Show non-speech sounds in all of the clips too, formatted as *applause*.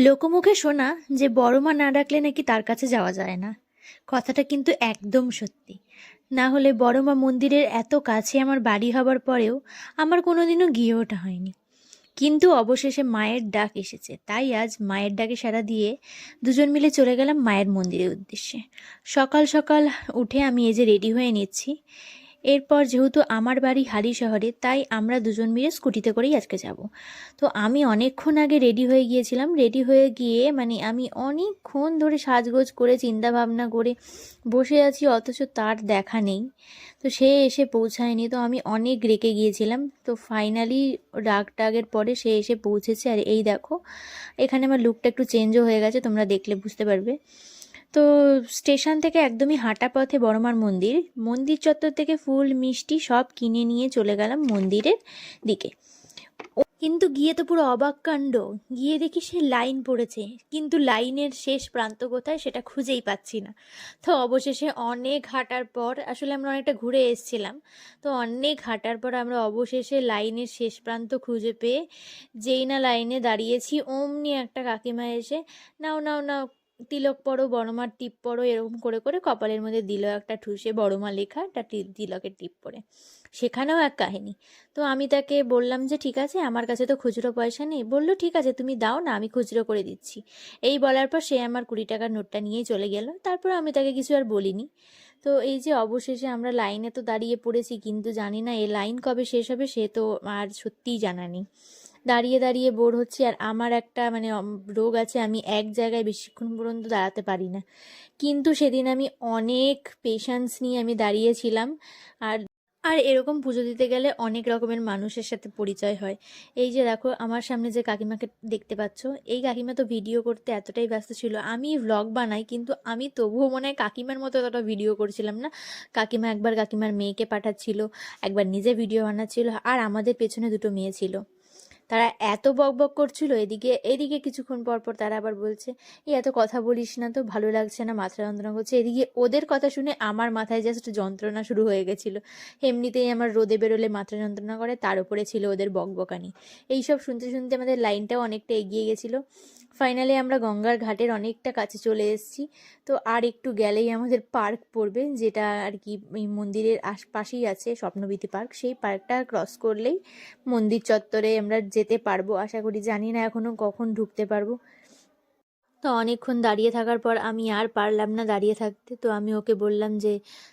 লোকমুখে শোনা যে বড় মা না ডাকলে নাকি তার কাছে যাওয়া যায় না। কথাটা কিন্তু একদম সত্যি। না হলে বড় মা মন্দিরের এত কাছে আমার বাড়ি হবার পরেও আমার কোনোদিনও গিয়ে ওঠা হয়নি। কিন্তু অবশেষে মায়ের ডাক এসেছে। তাই আজ মায়ের ডাকে সাড়া দিয়ে দুজন মিলে চলে গেলাম মায়ের মন্দিরের উদ্দেশ্যে। সকাল সকাল উঠে আমি এই যে রেডি হয়ে নিচ্ছি। এরপর যেহেতু আমার বাড়ি হালি শহরে, তাই আমরা দুজন মিলে স্কুটিতে করেই আজকে যাব। তো আমি অনেকক্ষণ আগে রেডি হয়ে গিয়েছিলাম। রেডি হয়ে গিয়ে মানে আমি অনেকক্ষণ ধরে সাজগোজ করে চিন্তা ভাবনা করে বসে আছি, অথচ তার দেখা নেই। তো সে এসে পৌঁছায়নি। তো আমি অনেক রেগে গিয়েছিলাম। তো ফাইনালি রাগ টাগের পরে সে এসে পৌঁছেছে। আর এই দেখো, এখানে আমার লুকটা একটু চেঞ্জও হয়ে গেছে, তোমরা দেখলে বুঝতে পারবে। তো স্টেশন থেকে একদমই হাঁটা পথে বড়মার মন্দির। মন্দির চত্বর থেকে ফুল, মিষ্টি সব কিনে নিয়ে চলে গেলাম মন্দিরের দিকে। কিন্তু গিয়ে তো পুরো অবাক কাণ্ড। গিয়ে দেখি সে লাইন পড়েছে। কিন্তু লাইনের শেষ প্রান্ত কোথায় সেটা খুঁজেই পাচ্ছি না। তো অবশেষে অনেক হাঁটার পর আসলে আমরা অনেকটা ঘুরে এসেছিলাম। তো অনেক হাঁটার পর আমরা অবশেষে লাইনের শেষ প্রান্ত খুঁজে পেয়ে যেই না লাইনে দাঁড়িয়েছি, অমনি একটা কাকিমা এসে, নাও নাও নাও তিলক পড়ো, বড়মার টিপ পড়ো, এরকম করে করে কপালের মধ্যে দিল একটা ঠুসে, বড়মা লেখা একটা তিলকের টিপ পড়ে। সেখানেও এক কাহিনী। তো আমি তাকে বললাম যে, ঠিক আছে, আমার কাছে তো খুচরো পয়সা নেই। বলল, ঠিক আছে, তুমি দাও না, আমি খুচরো করে দিচ্ছি। এই বলার পর সে আমার কুড়ি টাকার নোটটা নিয়েই চলে গেল। তারপর আমি তাকে কিছু আর বলিনি। তো এই যে অবশেষে আমরা লাইনে তো দাঁড়িয়ে পড়েছি, কিন্তু জানি না এ লাইন কবে শেষ হবে, সে তো আর সত্যিই জানা নেই। দাঁড়িয়ে দাঁড়িয়ে বোর হচ্ছি আর আমার একটা মানে রোগ আছে, আমি এক জায়গায় বেশিক্ষণ পর্যন্ত দাঁড়াতে পারি না। কিন্তু সেদিন আমি অনেক পেশেন্স নিয়ে আমি দাঁড়িয়েছিলাম আর আর এরকম পুজো দিতে গেলে অনেক রকমের মানুষের সাথে পরিচয় হয়। এই যে দেখো, আমার সামনে যে কাকিমাকে দেখতে পাচ্ছ, এই কাকিমা তো ভিডিও করতে এতটাই ব্যস্ত ছিল। আমি ভ্লগ বানাই, কিন্তু আমি তবুও মনে হয় কাকিমার মতো এতটা ভিডিও করছিলাম না। কাকিমা একবার কাকিমার মেয়েকে পাঠাচ্ছিল, একবার নিজে ভিডিও বানাচ্ছিল, আর আমাদের পেছনে দুটো মেয়ে ছিল। তারা এত বক বক করছিল, এদিকে এদিকে কিছুক্ষণ পর পর তারা আবার বলছে, এই এত কথা বলিস না তো, ভালো লাগছে না, মাথা যন্ত্রণা করছে এদিকে ওদের কথা শুনে আমার মাথায় জাস্ট যন্ত্রণা শুরু হয়ে গেছিল। এমনিতেই আমার রোদে বেরোলে মাথা যন্ত্রণা করে, তার উপরে ছিল ওদের বকবকানি। এইসব শুনতে শুনতে আমাদের লাইনটাও অনেকটা এগিয়ে গেছিল। ফাইনালি আমরা গঙ্গার ঘাটের অনেকটা কাছে চলে এসেছি। তো আর একটু গেলেই আমাদের পার্ক পড়বে, যেটা আর কি এই মন্দিরের আশপাশেই আছে স্বপ্নবীতি পার্ক। সেই পার্কটা ক্রস করলেই মন্দির চত্বরে আমরা যেতে পারব, আশা করি। জানি না এখনও কখন ঢুকতে পারব। তো অনেকক্ষণ দাঁড়িয়ে থাকার পর আমি আর পারলাম না দাঁড়িয়ে থাকতে। তো আমি ওকে বললাম যে,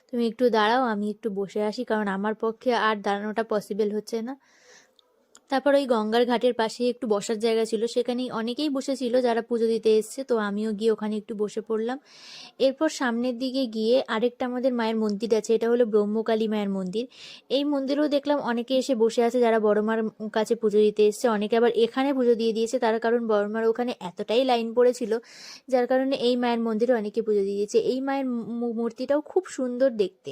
তুমি একটু দাঁড়াও, আমি একটু বসে আসি, কারণ আমার পক্ষে আর দাঁড়ানোটা পসিবেল হচ্ছে না। তারপর ওই গঙ্গার ঘাটের পাশে একটু বসার জায়গা ছিল, সেখানেই অনেকেই বসেছিল যারা পুজো দিতে এসছে, তো আমিও গিয়ে ওখানে একটু বসে পড়লাম। এরপর সামনের দিকে গিয়ে আরেকটা আমাদের মায়ের মন্দির আছে, এটা হলো ব্রহ্মকালী মায়ের মন্দির। এই মন্দিরেও দেখলাম অনেকে এসে বসে আছে যারা বড় মার কাছে পুজো দিতে এসছে, অনেকে আবার এখানে পুজো দিয়ে দিয়েছে, তার কারণ বড় মার ওখানে এতটাই লাইন পড়েছিল, যার কারণে এই মায়ের মন্দিরে অনেকে পুজো দিয়ে দিয়েছে। এই মায়ের মূর্তিটাও খুব সুন্দর দেখতে।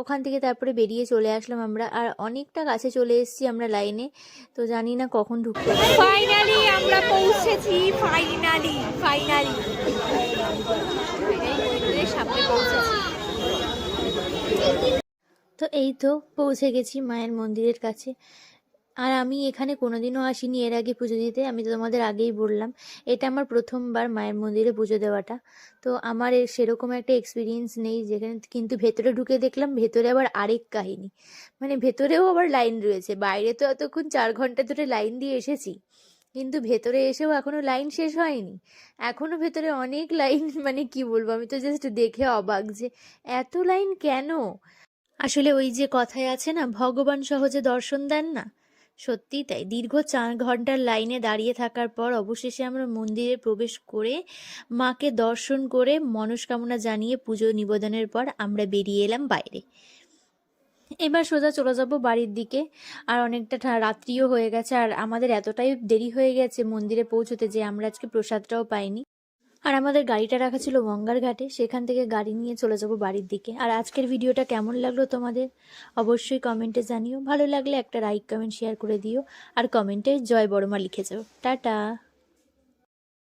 ওখান থেকে তারপরে বেরিয়ে চলে আসলাম আমরা। আর অনেকটা কাছে চলে এসেছি আমরা লাইনে। তো জানি না কখন ঢুকতে। ফাইনালি আমরা পৌঁছেছি ফাইনালি ফাইনালি সামনে পৌঁছেছি তো এই তো পৌঁছে গেছি মায়ের মন্দিরের কাছে। আর আমি এখানে কোনোদিনও আসিনি, এর আগে পুজো দিতে, আমি তো তোমাদের আগেই বললাম। এটা আমার প্রথমবার মায়ের মন্দিরে পুজো দেওয়াটা। তো আমার সেরকম একটা এক্সপিরিয়েন্স নেই যেখানে কিন্তু ভেতরে ঢুকে দেখলাম, ভেতরে আবার আরেক কাহিনী। মানে ভেতরেও আবার লাইন রয়েছে। বাইরে তো এতক্ষণ চার ঘণ্টা ধরে লাইন দিয়ে এসেছি, কিন্তু ভেতরে এসেও এখনও লাইন শেষ হয়নি। এখনও ভেতরে অনেক লাইন *laughs* মানে কি বলব, আমি তো জাস্ট দেখে অবাক যে এত লাইন কেন? আসলে ওই যে কথায় আছে না, ভগবান সহজে দর্শন দেন না? সত্যিই তাই। দীর্ঘ চার ঘণ্টার লাইনে দাঁড়িয়ে থাকার পর অবশেষে আমরা মন্দিরে প্রবেশ করে মাকে দর্শন করে মনস্কামনা জানিয়ে পুজো নিবেদনের পর আমরা বেরিয়ে এলাম বাইরে। এবার সোজা চলে যাব বাড়ির দিকে। আর অনেকটা রাত্রিও হয়ে গেছে। আর আমাদের এতটাই দেরি হয়ে গেছে মন্দিরে পৌঁছতে যে আমরা আজকে প্রসাদটাও পাইনি। আর আমাদের গাড়িটা রাখা ছিল গঙ্গার ঘাটে, সেখান থেকে গাড়ি নিয়ে চলে যাব বাড়ির দিকে। আর আজকের ভিডিওটা কেমন লাগল তোমাদের? অবশ্যই কমেন্টে জানিও। ভালো লাগলে একটা লাইক কমেন্ট শেয়ার করে দিও। আর কমেন্টে জয় বড়মা লিখে যাও। টাটা!